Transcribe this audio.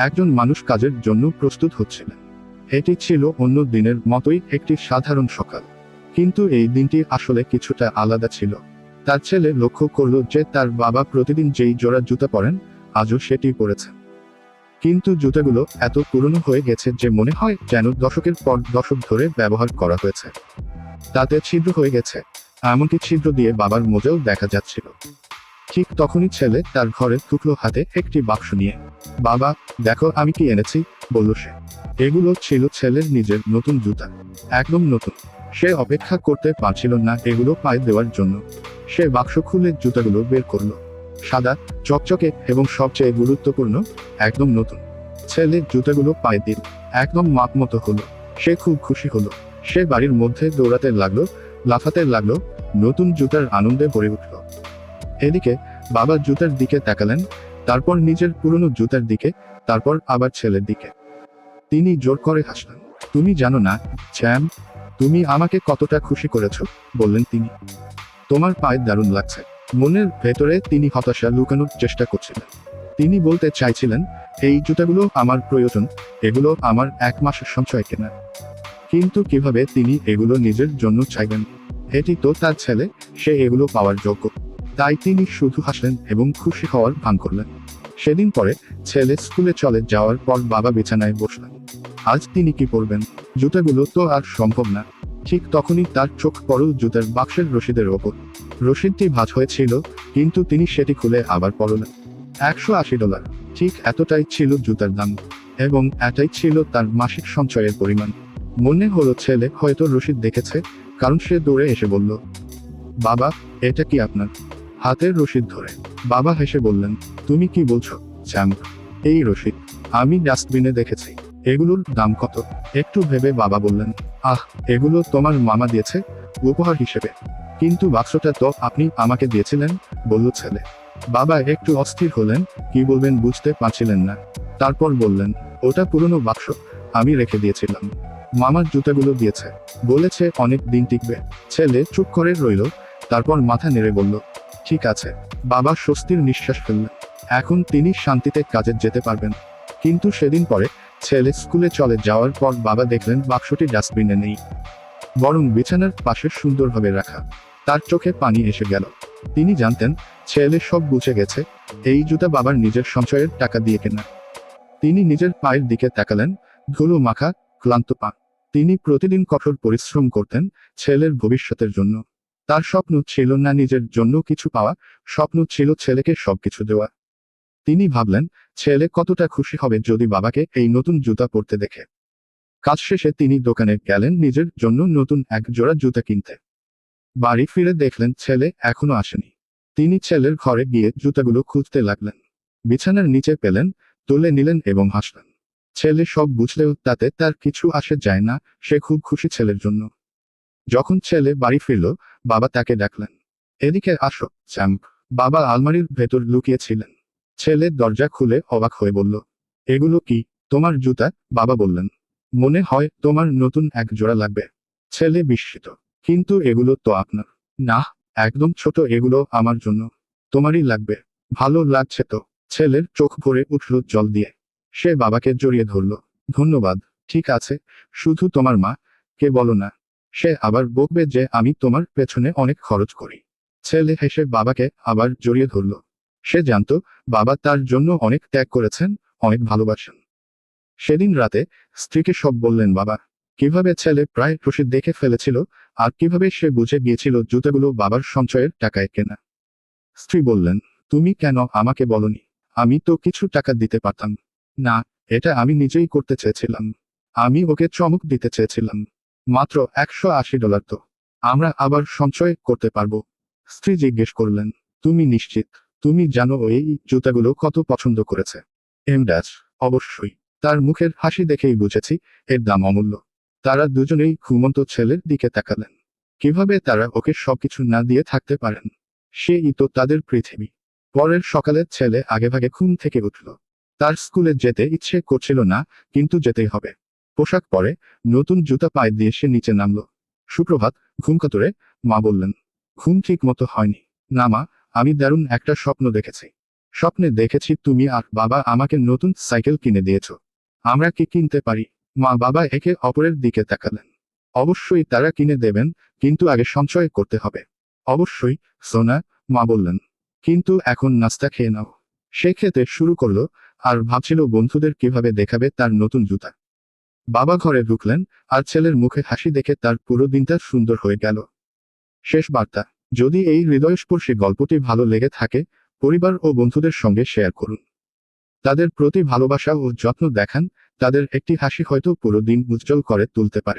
একজন মানুষ কাজের জন্য প্রস্তুত হচ্ছিলেন। এটি ছিল অন্য দিনের মতোই একটি সাধারণ সকাল। কিন্তু এই দিনটি আসলে কিছুটা আলাদা ছিল। তার ছেলে লক্ষ্য করল যে তার বাবা প্রতিদিন যেই জোড়া জুতা পরেন, আজও সেটি পরেছে। কিন্তু জুতাগুলো এত পুরনো হয়ে গেছে যে মনে হয় যেন দশকের পর দশক ধরে ব্যবহার করা হয়েছে। তাতে ছিদ্র হয়ে গেছে। এমনকি ছিদ্র দিয়ে বাবার মোজাও দেখা যাচ্ছিল। ঠিক তখনই ছেলে তার ঘরে ঢুকলো হাতে একটি বাক্স নিয়ে, বাবা, দেখো আমি কি এনেছি, বলল সে। এগুলো ছিল ছেলের নিজের নতুন জুতা। একদম নতুন। সে অপেক্ষা করতে পারছিল না এগুলো পায়ে দেওয়ার জন্য। সে বাক্স খুলে জুতাগুলো বের করল। সাদা, চকচকে এবং সবচেয়ে গুরুত্বপূর্ণ, একদম নতুন। ছেলে জুতাগুলো পায়ে দিল। একদম মাপ মতো হলো। সে খুব খুশি হলো। সে বাড়ির মধ্যে দৌড়াতে লাগল, লাফাতে লাগল, নতুন জুতার আনন্দে ভরে উঠল। এদিকে বাবা জুতার দিকে তাকালেন, তারপর নিজের পুরনো জুতার দিকে, তারপর আবার ছেলের দিকে। তিনি জোর করে হাসলেন, তুমি জানো না, চ্যাম, তুমি আমাকে কতটা খুশি করেছ, বললেন তিনি। তোমার পায়ে দারুণ লাগছে। মনের ভেতরে তিনি হতাশা লুকানোর চেষ্টা করছিলেন। তিনি বলতে চাইছিলেন, এই জুতাগুলো আমার প্রয়োজন, এগুলো আমার এক মাসের সঞ্চয় কেনা। কিন্তু কীভাবে তিনি এগুলো নিজের জন্য চাইবেন? এটি তো তার ছেলে, সে এগুলো পাওয়ার যোগ্য। তাই তিনি শুধু হাসলেন এবং খুশি হওয়ার ভান করলেন। সেদিন পরে ছেলে স্কুলে চলে যাওয়ার পর বাবা বিছানায় বসলেন। আজ তিনি কি করবেন জুতাগুলো তো আর সম্ভব না। ঠিক তখনই তার চোখ পড়ল জুতার বাক্সের রশিদের ওপর। রশিদটি ভাঁজ হয়েছিল, কিন্তু তিনি সেটি খুলে আবার পড়লেন একশো আশি ডলার, ঠিক এতটাই ছিল জুতার দাম। এবং এটাই ছিল তার মাসিক সঞ্চয়ের পরিমাণ। মনে হলো ছেলে হয়তো রশিদ দেখেছে, কারণ সে দৌড়ে এসে বলল, বাবা, এটা কি আপনার? হাতের রশিদ ধরে। বাবা হেসে বললেন, তুমি কি বলছো, চ্যাম্প? এই রশিদ আমি ডাস্টবিনে দেখেছি। এগুলোর দাম কত? একটু ভেবে বাবা বললেন, আহ, এগুলো তোমার মামা দিয়েছে, উপহার হিসেবে। কিন্তু বাক্সটা তো আপনি আমাকে দিয়েছিলেন, বলল ছেলে। বাবা একটু অস্থির হলেন, কি বলবেন বুঝতে পারছিলেন না। তারপর বললেন, ওটা পুরনো বাক্স, আমি রেখে দিয়েছিলাম। মামার জুতাগুলো দিয়েছে, বলেছে অনেক দিন টিকবে। ছেলে চুপ করে রইল, তারপর মাথা নেড়ে বলল ঠিক আছে, বাবা স্বস্তির নিঃশ্বাস ফেললেন। এখন তিনি শান্তিতে কাজে যেতে পারবেন। কিন্তু সেদিন পরে ছেলে স্কুলে চলে যাওয়ার পর বাবা দেখলেন বাক্সটি ডাস্টবিনে নেই। বরং বিছানার পাশে সুন্দরভাবে রাখা। তার চোখে পানি এসে গেল। তিনি জানতেন, ছেলে সব বুঝে গেছে, এই জুতা বাবার নিজের সঞ্চয়ের টাকা দিয়ে কেনা। তিনি নিজের পায়ের দিকে তাকালেন, ধুলো মাখা, ক্লান্ত পা। তিনি প্রতিদিন কঠোর পরিশ্রম করতেন ছেলের ভবিষ্যতের জন্য। তার স্বপ্ন ছিল না নিজের জন্য কিছু পাওয়া, স্বপ্ন ছিল ছেলেকে সবকিছু দেওয়া। তিনি ভাবলেন, ছেলে কতটা খুশি হবে যদি বাবাকে এই নতুন জুতা পরতে দেখে। কাজ শেষে তিনি দোকানে গেলেন নিজের জন্য নতুন এক জোড়া জুতা কিনতে। বাড়ি ফিরে দেখলেন ছেলে এখনও আসেনি। তিনি ছেলের ঘরে গিয়ে জুতাগুলো খুঁজতে লাগলেন। বিছানার নিচে পেলেন, তুলে নিলেন এবং হাসলেন। ছেলে সব বুঝলেও তাতে তার কিছু আসে যায় না, সে খুব খুশি ছেলের জন্য। যখন ছেলে বাড়ি ফিরল, বাবা তাকে ডাকলেন। এদিকে আসো, চ্যাম্প। বাবা আলমারির ভেতর লুকিয়েছিলেন। ছেলে দরজা খুলে অবাক হয়ে বলল, এগুলো কি? তোমার জুতা? বাবা বললেন, মনে হয় তোমার নতুন এক জোড়া লাগবে। ছেলে বিস্মিত, কিন্তু এগুলো তো আপনার। না, একদম ছোট, এগুলো আমার জন্য। তোমারই লাগবে। ভালো লাগছে তো? ছেলের চোখ ভরে উঠল জল দিয়ে। সে বাবাকে জড়িয়ে ধরল, ধন্যবাদ, ঠিক আছে, শুধু তোমার মা, কে বলো না। সে আবার বকবে যে আমি তোমার পেছনে অনেক খরচ করি। ছেলে হেসে বাবাকে আবার জড়িয়ে ধরল। সে জানতো, বাবা তার জন্য অনেক ত্যাগ করেছেন, অনেক ভালোবাসেন। সেদিন রাতে স্ত্রীকে সব বললেন, বাবা, কীভাবে ছেলে প্রায় রশিদ দেখে ফেলেছিল, আর কীভাবে সে বুঝে গিয়েছিল জুতাগুলো বাবার সঞ্চয়ের টাকায় কেনা? স্ত্রী বললেন, তুমি কেন আমাকে বলনি? আমি তো কিছু টাকা দিতে পারতাম। না, এটা আমি নিজেই করতে চেয়েছিলাম। আমি ওকে চমক দিতে চেয়েছিলাম। মাত্র একশো আশি ডলার তো। আমরা আবার সঞ্চয় করতে পারব। স্ত্রী জিজ্ঞেস করলেন, তুমি নিশ্চিত? তুমি জানো এই জুতাগুলো কত পছন্দ করেছে? এম ড্যাশ অবশ্যই। তার মুখের হাসি দেখেই বুঝেছি, এর দাম অমূল্য। তারা দুজনেই ঘুমন্ত ছেলের দিকে তাকালেন। কীভাবে তারা ওকে সবকিছু না দিয়ে থাকতে পারেন? সেই তো তাদের পৃথিবী। পরের সকালে ছেলে আগেভাগে ঘুম থেকে উঠল। তার স্কুলে যেতে ইচ্ছে করছিল না, কিন্তু যেতেই হবে। পোশাক পরে নতুন জুতা পায়ে দিয়ে সে নিচে নামল। সুপ্রভাত, ঘুম কাতরে মা বললেন। ঘুম ঠিক মতো হয়নি। না মা, আমি দারুণ একটা স্বপ্ন দেখেছি। স্বপ্নে দেখেছি তুমি আর বাবা আমাকে নতুন সাইকেল কিনে দিয়েছ। আমরা কি কিনতে পারি? মা বাবা একে অপরের দিকে তাকালেন। অবশ্যই তারা কিনে দেবেন, কিন্তু আগে সঞ্চয় করতে হবে। অবশ্যই, সোনা, মা বললেন। কিন্তু এখন নাস্তা খেয়ে নাও। সে খেতে শুরু করল আর ভাবছিল বন্ধুদের কীভাবে দেখাবে তার নতুন জুতা। বাবা ঘরে ঢুকলেন, আর ছেলের মুখে হাসি দেখে তার পুরো দিনটা সুন্দর হয়ে গেল। শেষ বার্তা, যদি এই হৃদয়স্পর্শী গল্পটি ভালো লেগে থাকে, পরিবার ও বন্ধুদের সঙ্গে শেয়ার করুন। তাদের প্রতি ভালোবাসা ও যত্ন দেখান, তাদের একটি হাসি হয়তো পুরো দিন উজ্জ্বল করে তুলতে পারে।